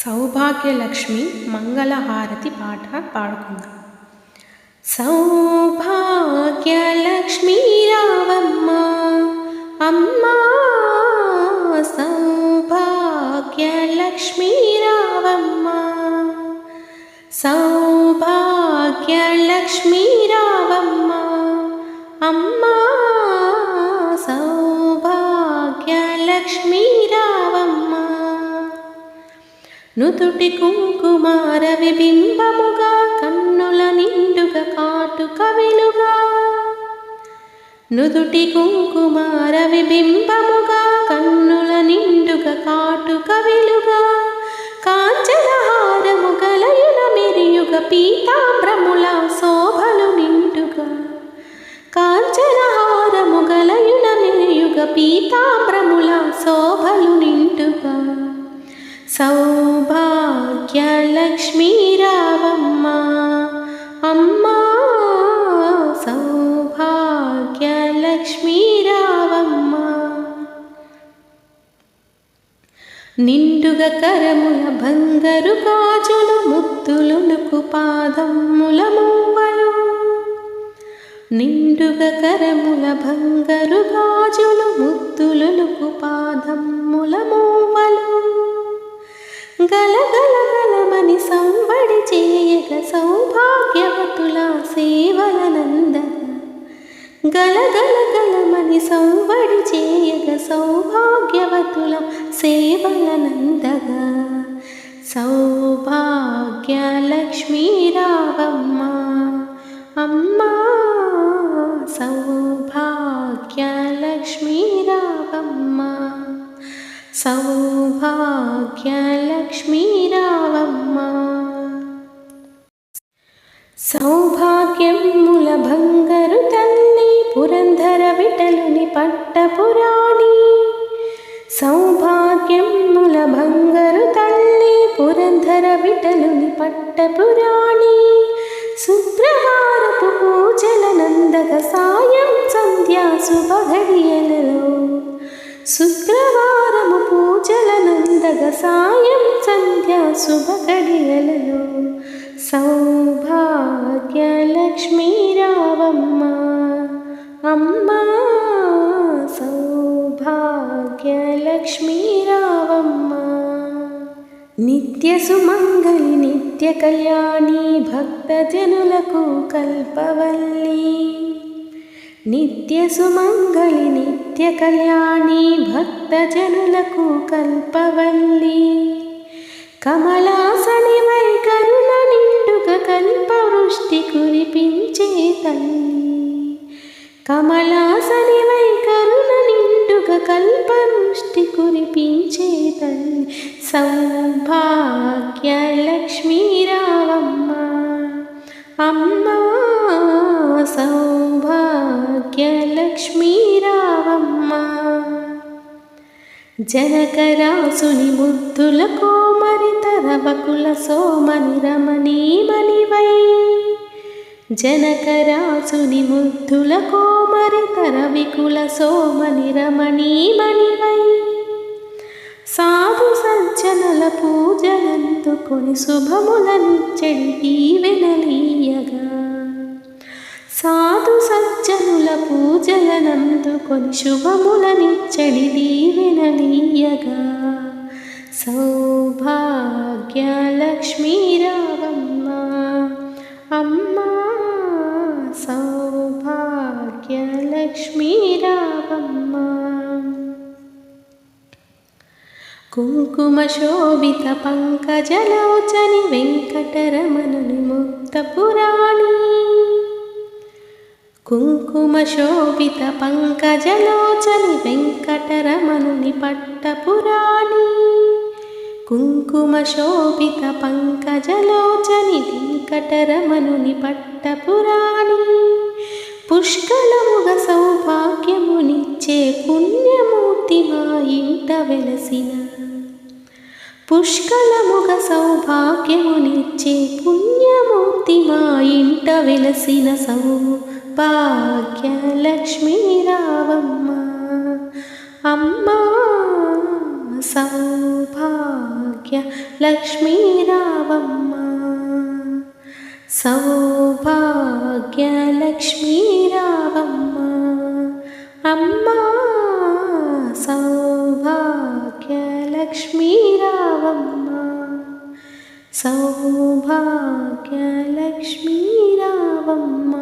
సౌభాగ్యలక్ష్మి మంగళహారతి పాట పాడుకుందాం. సౌభాగ్యలక్ష్మి రావమ్మ అమ్మా సౌభాగ్యలక్ష్మి రావమ్మ సౌభాగ్యలక్ష్మి రావమ్మ అమ్మా సౌభాగ్యలక్ష్మి రావమ్మ. నుదుటి కుంకుమార విబింబముగా కన్నుల నిండుగా కాటు కవిలుగా నుదుటి కుంకుమార సౌభాగ్యలక్ష్మీరావమ్మ అమ్మా సౌభాగ్యలక్ష్మీ నిండుగ కరముల బంగారు గాజులు ముద్దులునుకు పాదముల మువ్వలు నిండుగ కరముల బంగారు గాజులు ముద్దులునుకు పాదముల మువ్వలు గలగలగలమని సంబడి చేయగ సౌభాగ్యవతుల సేవలనంద గలగలగలమని సంబడి చేయగ సౌభాగ్యవతుల సేవలనందగా నందగా సౌభాగ్యలక్ష్మీ రావమ్మ అమ్మా సౌభాగ్యలక్ష్మీ సౌభాగ్యలక్ష్మీరావమ్మ. సౌభాగ్యం రావమ్మ సౌభాగ్యముల తల్లి పురంధర విటలుని పట్టపురాణి. సౌభాగ్యముల బంగారు తల్లి పురంధర విటలుని పట్టపురాణి. శుక్రవారపు పూజల నందక సాయం సంధ్యా శుభ శుభఘడియలలో శుక్రవారము పూజలనందగ సాయం సంధ్యా శుభఘడియలలో సౌభాగ్యలక్ష్మీ రావమ్మ అమ్మా సౌభాగ్యలక్ష్మీ రావమ్మ నిత్య సుమంగళి నిత్య కళ్యాణి భక్తజనులకు కల్పవల్లి. నిత్య సుమంగళి నిత్య కళ్యాణి భక్తజనులకు కల్పవల్లి. కమలాసని వై నిండుక కల్పవృష్టి కురిపించే తల్లి. కమలాసని వై నిండుక కల్పవృష్టి కురిపించే తల్లి. సౌభాగ్య లక్ష్మీరావమ్మ అమ్మా సౌ జనకరాసుని ముద్దుల కోమరి తరవకుల సోమని రమణీమణివై. జనకరాసుని ముద్దుల కోమరి తరవికుల సోమని రమణీమణివై. సాధు సజ్జనల పూజలందుకొని శుభములనిచ్చడి దీవెనలీయగా సాధు సజ్జనుల పూజలనందుకొని శుభములనిచ్చడి దీవెనలీయగా సౌభాగ్యలక్ష్మీ రావమ్మ అమ్మా సౌభాగ్యలక్ష్మీ రావమ్మ కుంకుమ శోభిత పంకజలోచని వెంకటరమణుని ముక్త పురాణీ. శోభిత పంకజలోచని వెంకటరమణుని పట్టపురాణి. కుంకుమ శోభిత పంకజలోచని వెంకటరమణుని పట్టపురాణి. పుష్కలముగ సౌభాగ్యమునిచ్చే పుణ్యమూర్తి మా ఇంట వెలసిన. పుష్కలముగ సౌభాగ్యమునిచ్చే పుణ్యమూర్తి మా ఇంట వెలసిన సౌ సౌభాగ్యలక్ష్మీ రావమ్మ అమ్మా సౌభాగ్య సౌభాగ్య లక్ష్మీ రావమ్మ సౌభాగ్య లక్ష్మీ రావమ్మ అమ్మా సౌభాగ్య లక్ష్మీ రావమ్మ సౌభాగ్య లక్ష్మీ రావమ్మ